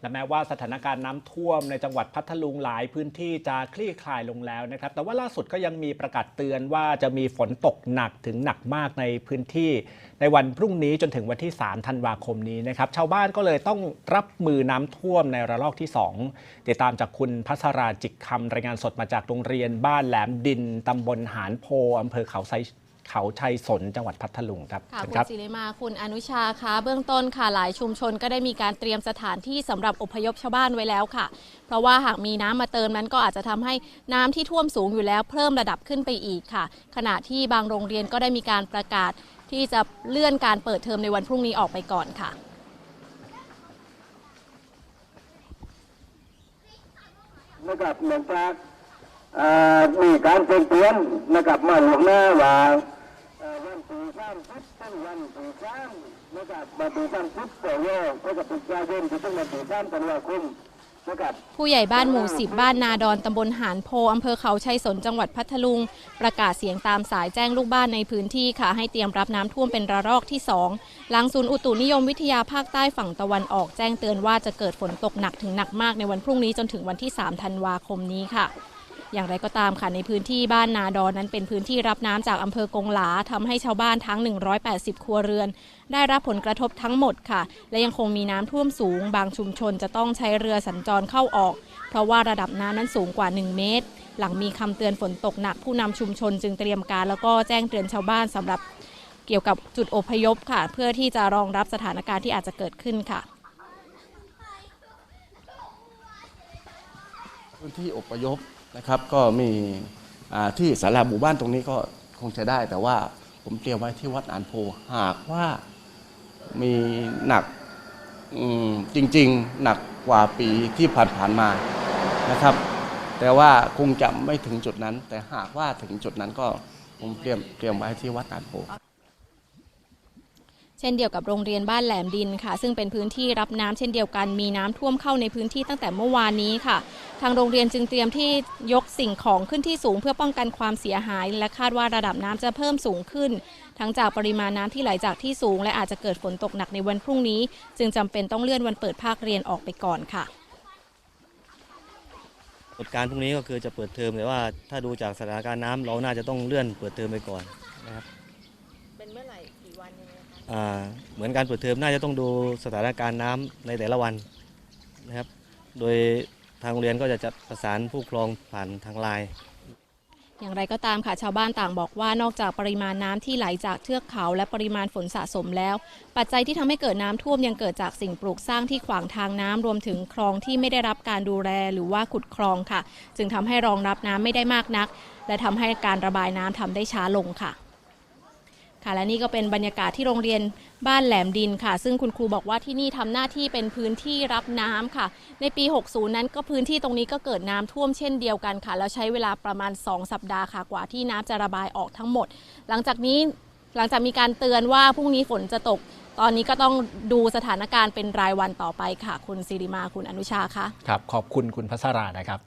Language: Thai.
และแม้ว่าสถานการณ์น้ำท่วมในจังหวัดพัทลุงหลายพื้นที่จะคลี่คลายลงแล้วนะครับ แต่ว่าล่าสุดก็ยังมีประกาศเตือนว่าจะมีฝนตกหนักถึงหนักมากในพื้นที่ ในวันพรุ่งนี้จนถึงวันที่ 3 ธันวาคมนี้นะครับ ชาวบ้านก็เลยต้องรับมือน้ำท่วมในระลอกที่ 2 ติดตามจากคุณพัสราจิกคำรายงานสดมาจากโรงเรียนบ้านแหลมดินตำบลหานโพอำเภอเขาไซ เขาชัยสนจังหวัดพัทลุงครับค่ะเชิญคุคณรับ ศิริมาคุณอนุชาคะเบื้องต้นค่ะหลายชุมชนก็ได้มีการเตรียมสถานที่สำหรับอพยพชาวบ้านไว้แล้วค่ะ เพราะว่าหากมีน้ำมาเติมนั้นก็อาจจะทำให้น้ำที่ท่วมสูงอยู่แล้วเพิ่มระดับขึ้นไปอีกค่ะ ขณะที่บางโรงเรียนก็ได้มีการประกาศที่จะเลื่อนการเปิดเทอมในวันพรุ่งนี้ออกไปก่อนค่ะ นะครับเนื่องจากอ่ามีการเตือนเตือนนะครับมาหลวงหน้าว่าเอ่อวันที่สามสิบเป็นวันที่สามนะครับวันที่สามสิบต่อยอก็จะเป็นกายนที่ถึงวันที่สามธันวาคมนะครับผู้ใหญ่บ้านหมู่สิบบ้านนาดอนตำบลหานโพอำเภอเขาชัยสนจังหวัดพัทลุง ประกาศเสียงตามสายแจ้งลูกบ้านในพื้นที่ค่ะ ให้เตรียมรับน้ำท่วมเป็นระลอกที่2หลังศูนย์อุตุนิยมวิทยาภาคใต้ฝั่งตะวันออกแจ้งเตือนว่าจะเกิดฝนตกหนักถึงหนักมากในวันพรุ่งนี้จนถึงวันที่ 3 ธันวาคมนี้ค่ะ อย่างไรก็ตามค่ะในพื้นที่บ้านนาดอนนั้นเป็นพื้นที่รับน้ำจากอำเภอกงหลาทำให้ชาวบ้านทั้ง 180 ครัวเรือน ได้รับผลกระทบทั้งหมดค่ะ และยังคงมีน้ำท่วมสูง บางชุมชนจะต้องใช้เรือสัญจรเข้าออก เพราะว่าระดับน้ำนั้นสูงกว่า 1 เมตร หลังมีคำเตือนฝนตกหนักผู้นำชุมชนจึงเตรียมการ แล้วก็แจ้งเตือนชาวบ้านสำหรับเกี่ยวกับจุดอพยพค่ะ เพื่อที่จะรองรับสถานการณ์ที่อาจจะเกิดขึ้นค่ะพื้นที่อพยพ นะครับ ก็มีที่ศาลาหมู่บ้านตรงนี้ก็คงจะได้ แต่ว่าผมเตรียมไว้ที่วัดอานโพหากว่ามีหนักจริง ๆ หนักกว่าปีที่ผ่านๆมานะครับ แต่ว่าคงจะไม่ถึงจุดนั้น แต่หากว่าถึงจุดนั้นก็ผมเตรียมเตรียมไว้ที่วัดอานโพ เช่นเดียวกับโรงเรียนบ้านแหลมดินค่ะ ซึ่งเป็นพื้นที่รับน้ำเช่นเดียวกันมีน้ำท่วมเข้าในพื้นที่ตั้งแต่เมื่อวานนี้ค่ะ ทางโรงเรียนจึงเตรียมที่ยกสิ่งของขึ้นที่สูงเพื่อป้องกันความเสียหาย และคาดว่าระดับน้ำจะเพิ่มสูงขึ้น ทั้งจากปริมาณน้ำที่ไหลจากที่สูง และอาจจะเกิดฝนตกหนักในวันพรุ่งนี้ จึงจำเป็นต้องเลื่อนวันเปิดภาคเรียนออกไปก่อนค่ะกฎการพรุ่งนี้ก็คือจะเปิดเทอมแต่ว่าถ้าดูจากสถานการณ์น้ำเราน่าจะต้องเลื่อนเปิดเทอมไปก่อนนะครับ เหมือนการเปิดเทอมน่าจะต้องดูสถานการณ์น้ำในแต่ละวันนะครับ โดยทางโรงเรียนก็จะจัดประสานผู้ครองผ่านทางไลน์อย่างไรก็ตามค่ะชาวบ้านต่างบอกว่านอกจากปริมาณน้ำที่ไหลจากเทือกเขา และปริมาณฝนสะสมแล้ว ปัจจัยที่ทำให้เกิดน้ำท่วมยังเกิดจากสิ่งปลูกสร้างที่ขวางทางน้ำรวมถึงคลองที่ไม่ได้รับการดูแลหรือว่าขุดคลองค่ะ จึงทำให้รองรับน้ำไม่ได้มากนัก และทำให้การระบายน้ำทำได้ช้าลงค่ะ ค่ะและนี่ก็เป็นบรรยากาศที่โรงเรียนบ้านแหลมดินค่ะ ซึ่งคุณครูบอกว่าที่นี่ทำหน้าที่เป็นพื้นที่รับน้ำค่ะ ในปี 60 นั้นก็พื้นที่ตรงนี้ก็เกิดน้ำท่วมเช่นเดียวกันค่ะ แล้วใช้เวลาประมาณ 2 สัปดาห์ค่ะกว่าที่น้ำจะระบายออกทั้งหมด หลังจากนี้หลังจากมีการเตือนว่าพรุ่งนี้ฝนจะตก ตอนนี้ก็ต้องดูสถานการณ์เป็นรายวันต่อไปค่ะ คุณสิริมาคุณอนุชาคะครับขอบคุณคุณพัสรานะครับ